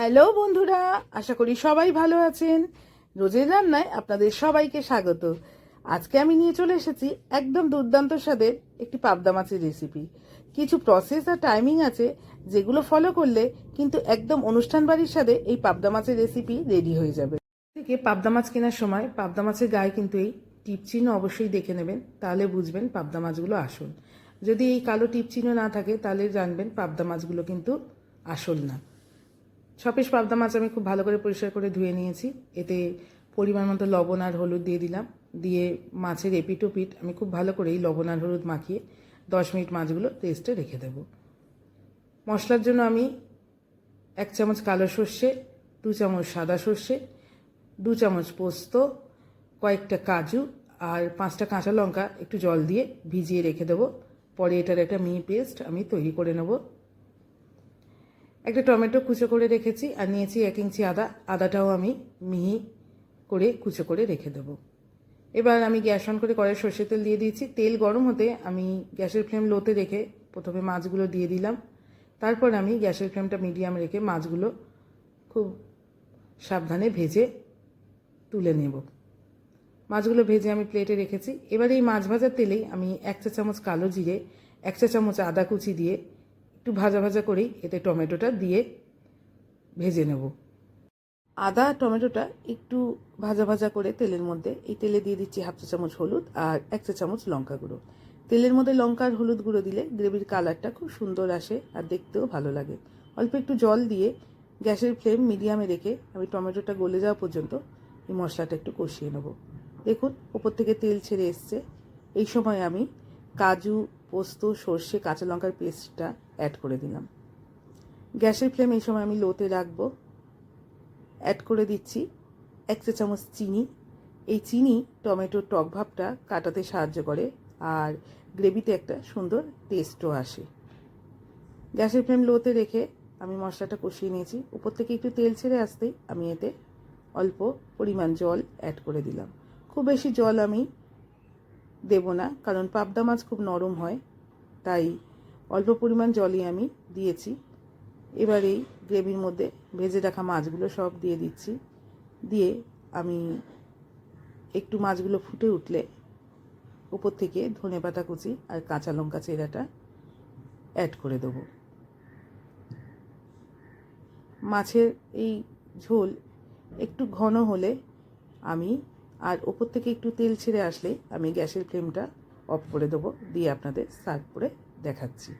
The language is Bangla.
হ্যালো বন্ধুরা, আশা করি সবাই ভালো আছেন। রোজের রান্নায় আপনাদের সবাইকে স্বাগত। আজকে আমি নিয়ে চলে এসেছি একদম দুর্দান্ত স্বাদের একটি পাবদা মাছের রেসিপি কিছু প্রসেস আর টাইমিং আছে যেগুলো ফলো করলে কিন্তু একদম অনুষ্ঠান বাড়ির স্বাদে এই পাবদা মাছের রেসিপি রেডি হয়ে যাবে। থেকে পাবদা মাছ কেনার সময় পাবদা মাছের গায়ে কিন্তু এই টিপ চিহ্ন অবশ্যই দেখে নেবেন, তাহলে বুঝবেন পাবদা মাছগুলো আসল। যদি এই কালো টিপ চিহ্ন না থাকে, তাহলে জানবেন পাবদা মাছগুলো কিন্তু আসল না। ছপিস পাবদা মাছ আমি খুব ভালো করে পরিষ্কার করে ধুয়ে নিয়েছি। এতে পরিমাণ মতো লবণ আর হলুদ দিয়ে দিলাম। দিয়ে মাছের এপিট ওপিট আমি খুব ভালো করে এই লবণ আর হলুদ মাখিয়ে দশ মিনিট মাছগুলো রেস্টে রেখে দেব। মশলার জন্য আমি এক চামচ কালো সর্ষে, দু চামচ সাদা সর্ষে, দু চামচ পোস্ত, কয়েকটা কাজু আর পাঁচটা কাঁচা লঙ্কা একটু জল দিয়ে ভিজিয়ে রেখে দেবো। পরে এটার একটা মিহি পেস্ট আমি তৈরি করে নেব। একটা টমেটো কুচো করে রেখেছি আর নিয়েছি এক ইঞ্চি আদা। আদাটাও আমি মিহি করে কুচো করে রেখে দেবো। এবার আমি গ্যাস অন করে কড়াই সর্ষের তেল দিয়ে দিয়েছি। তেল গরম হতে আমি গ্যাসের ফ্লেম লোতে রেখে প্রথমে মাছগুলো দিয়ে দিলাম। তারপর আমি গ্যাসের ফ্লেমটা মিডিয়াম রেখে মাছগুলো খুব সাবধানে ভেজে তুলে নেব। মাছগুলো ভেজে আমি প্লেটে রেখেছি। এবার এই মাছ ভাজার তেলেই আমি এক চা চামচ কালো জিরে, এক চা চামচ আদা কুচি দিয়ে একটু ভাজা ভাজা করেই এতে টমেটোটা দিয়ে ভেজে নেব। আদা, টমেটোটা একটু ভাজা ভাজা করে তেলের মধ্যে, এই তেলে দিয়ে দিচ্ছি হাফ চা চামচ হলুদ আর এক চা চামচ লঙ্কা গুঁড়ো। তেলের মধ্যে লঙ্কা আর হলুদ গুঁড়ো দিলে গ্রেভির কালারটা খুব সুন্দর আসে আর দেখতেও ভালো লাগে। অল্প একটু জল দিয়ে গ্যাসের ফ্লেম মিডিয়ামে রেখে আমি টমেটোটা গলে যাওয়া পর্যন্ত এই মশলাটা একটু কষিয়ে নেব। দেখুন, ওপর থেকে তেল ছেড়ে এসছে। এই সময় আমি কাজু, পোস্ত, সর্ষে, কাঁচা লঙ্কার পেস্টটা অ্যাড করে দিলাম। গ্যাসের ফ্লেম এই সময় আমি লোতে রাখব। অ্যাড করে দিচ্ছি এক চা চামচ চিনি। এই চিনি টমেটোর টক ভাবটা কাটাতে সাহায্য করে আর গ্রেভিতে একটা সুন্দর টেস্টও আসে। গ্যাসের ফ্লেম লোতে রেখে আমি মশলাটা কষিয়ে নিয়েছি। উপর থেকে একটু তেল ছেড়ে আসতেই আমি এতে অল্প পরিমাণ জল অ্যাড করে দিলাম। খুব বেশি জল আমি দেব না, কারণ পাবদা মাছ খুব নরম হয়, তাই অল্প পরিমাণ জলই আমি দিয়েছি। এবার এই গ্রেভির মধ্যে ভেজে রাখা মাছগুলো সব দিয়ে দিচ্ছি। দিয়ে আমি একটু মাছগুলো ফুটে উঠলে উপর থেকে ধনে পাতা কুচি আর কাঁচা লঙ্কা চেরাটা অ্যাড করে দেবো। মাছের এই ঝোল একটু ঘন হলে আমি আর ওপর থেকে একটু তেল ছেড়ে আসলে আমি গ্যাসের ফ্লেমটা অফ করে দেবো। দিয়ে আপনাদের সার্ভ করে দেখাচ্ছি।